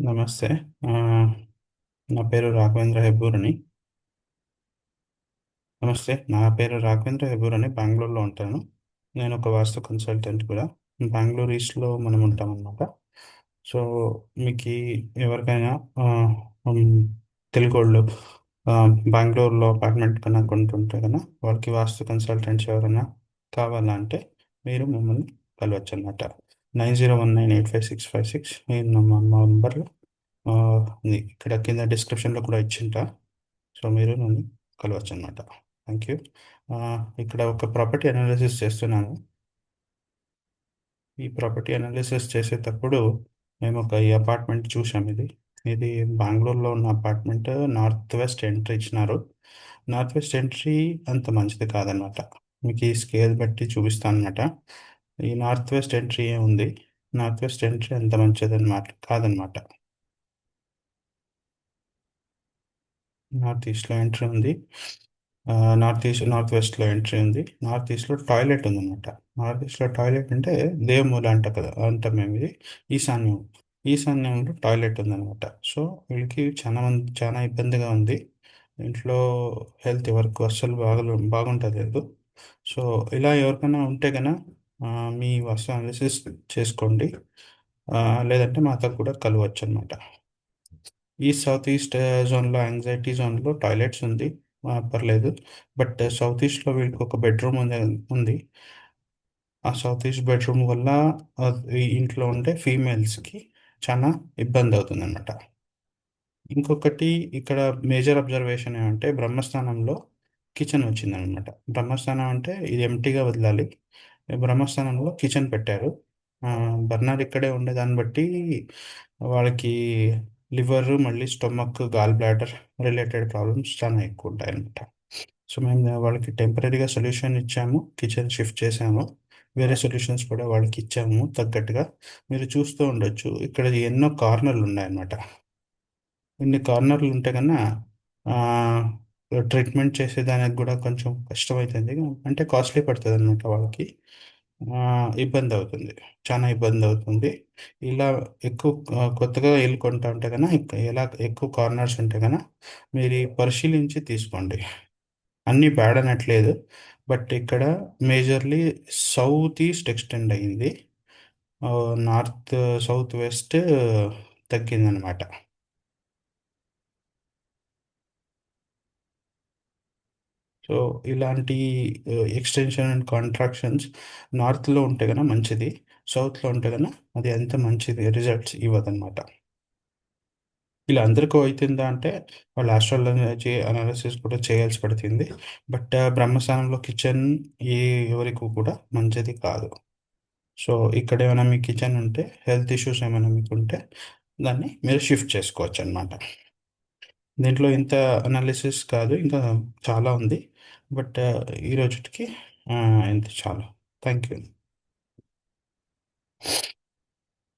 నమస్తే ah, నా పేరు రాఘవేంద్ర హెబ్బూర్ అని నమస్తే నా పేరు రాఘవేంద్ర హెబ్బూర్ అని బెంగళూరులో ఉంటాను. నేను ఒక వాస్తు కన్సల్టెంట్ కూడా. బెంగళూరు ఈస్ట్లో మనం ఉంటాం అన్నమాట. సో మీకు ఎవరికైనా తెలుగు వాళ్ళు బెంగళూరులో అపార్ట్మెంట్ కన్నా కొంటుంటే కన్నా వాళ్ళకి వాస్తు కన్సల్టెంట్స్ ఎవరైనా కావాలంటే మీరు మమ్మల్ని కలవచ్చు అన్నమాట nine zero one nine eight five six five six నేను మా నంబర్లో. ఉంది. ఇక్కడ కింద డిస్క్రిప్షన్లో కూడా ఇచ్చింటా. సో మీరు నన్ను కలవచ్చు అనమాట థ్యాంక్ యూ. ఇక్కడ ఒక ప్రాపర్టీ అనాలిసిస్ చేస్తున్నాను. ఈ ప్రాపర్టీ అనాలిసిస్ చేసేటప్పుడు మేము ఒక ఈ అపార్ట్మెంట్ చూసాం ఇది. ఇది బెంగళూరులో ఉన్న అపార్ట్మెంట్ నార్త్ వెస్ట్ ఎంట్రీ ఇచ్చినారు. నార్త్ వెస్ట్ ఎంట్రీ అంత మంచిది కాదనమాట మీకు ఈ స్కేల్ బట్టి చూపిస్తాను అనమాట ఈ నార్త్ వెస్ట్ ఎంట్రీ ఉంది? నార్త్ వెస్ట్ ఎంట్రీ అంత మంచిది అనమాట కాదనమాట నార్త్ ఈస్ట్లో ఎంట్రీ ఉంది. నార్త్ ఈస్ట్ నార్త్ వెస్ట్లో ఎంట్రీ ఉంది. నార్త్ ఈస్ట్లో టాయిలెట్ ఉందన్నమాట. నార్త్ ఈస్ట్లో టాయిలెట్ అంటే దేవమూల అంట కదా అంటాం మేము ఇది. ఈశాన్యం ఈశాన్యంలో టాయిలెట్ ఉందన్నమాట. సో వీళ్ళకి చాలా మంది చాలా ఇబ్బందిగా ఉంది. ఇంట్లో హెల్త్ ఎవరికి అస్సలు బాగా బాగుంటుంది లేదు సో ఇలా ఎవరికైనా ఉంటే కనుక మీ వస్తు అనాలిసిస్ చేసుకోండి. లేదంటే మాతో కూడా కలవచ్చు అనమాట ఈ సౌత్ ఈస్ట్ జోన్లో యాంగ్జైటీ జోన్లో టాయిలెట్స్ ఉంది. పర్లేదు. బట్ సౌత్ ఈస్ట్లో వీళ్ళకి ఒక బెడ్రూమ్ ఉంది ఉంది. ఆ సౌత్ ఈస్ట్ బెడ్రూమ్ వల్ల ఇంట్లో ఉండే ఫీమేల్స్కి చాలా ఇబ్బంది అవుతుంది అనమాట ఇంకొకటి ఇక్కడ మేజర్ అబ్జర్వేషన్ ఏమంటే బ్రహ్మస్థానంలో కిచెన్ వచ్చిందనమాట బ్రహ్మస్థానం అంటే ఇది ఎంటీగా వదలాలి. బ్రహ్మస్థానంలో కిచెన్ పెట్టారు. బర్నర్ ఇక్కడే ఉండేదాన్ని బట్టి వాళ్ళకి లివర్ మళ్ళీ stomach gall bladder related problems చాలా ఎక్కువ ఉంటాయి అనమాట సో మేము వాళ్ళకి టెంపరీగా సొల్యూషన్ ఇచ్చాము కిచెన్ షిఫ్ట్ చేసాము. వేరే సొల్యూషన్స్ కూడా వాళ్ళకి ఇచ్చాము తగ్గట్టుగా. మీరు చూస్తూ ఉండొచ్చు ఇక్కడ ఎన్నో కార్నర్లు ఉన్నాయన్నమాట. ఇన్ని కార్నర్లు ఉంటే కన్నా ట్రీట్మెంట్ చేసేదానికి కూడా కొంచెం కష్టమవుతుంది అంటే కాస్ట్లీ పడుతుంది అనమాట వాళ్ళకి ఇబ్బంది అవుతుంది. చాలా ఇబ్బంది అవుతుంది. ఇలా ఎక్కువ కొత్తగా ఇల్లు కొంటా ఉంటే కన్నా ఎలా ఎక్కువ కార్నర్స్ ఉంటే కన్నా మీరు పరిశీలించి తీసుకోండి. అన్నీ బ్యాడ్ అనట్లేదు బట్ ఇక్కడ మేజర్లీ సౌత్ ఈస్ట్ ఎక్స్టెండ్ అయ్యింది నార్త్ సౌత్ వెస్ట్ తగ్గిందనమాట సో ఇలాంటి ఎక్స్టెన్షన్ అండ్ కాంట్రాక్షన్స్ నార్త్లో ఉంటే కన్నా మంచిది సౌత్లో ఉంటే కన్నా అది అంత మంచిది రిజల్ట్స్ ఇవ్వదన్నమాట. ఇలా అందరికీ అవుతుందా అంటే వాళ్ళు ఆస్ట్రాలజీ అనాలిసిస్ కూడా చేయాల్సి పడుతుంది. బట్ బ్రహ్మస్థానంలో కిచెన్ ఏ ఎవరికి కూడా మంచిది కాదు. సో ఇక్కడ ఏమైనా మీ కిచెన్ ఉంటే హెల్త్ ఇష్యూస్ ఏమైనా మీకు ఉంటే దాన్ని మీరు షిఫ్ట్ చేసుకోవచ్చు అనమాట దీంట్లో ఇంత అనాలిసిస్ కాదు ఇంకా చాలా ఉంది. బట్ uh, ఈ రోజుకి ఇంత చాలు. Thank you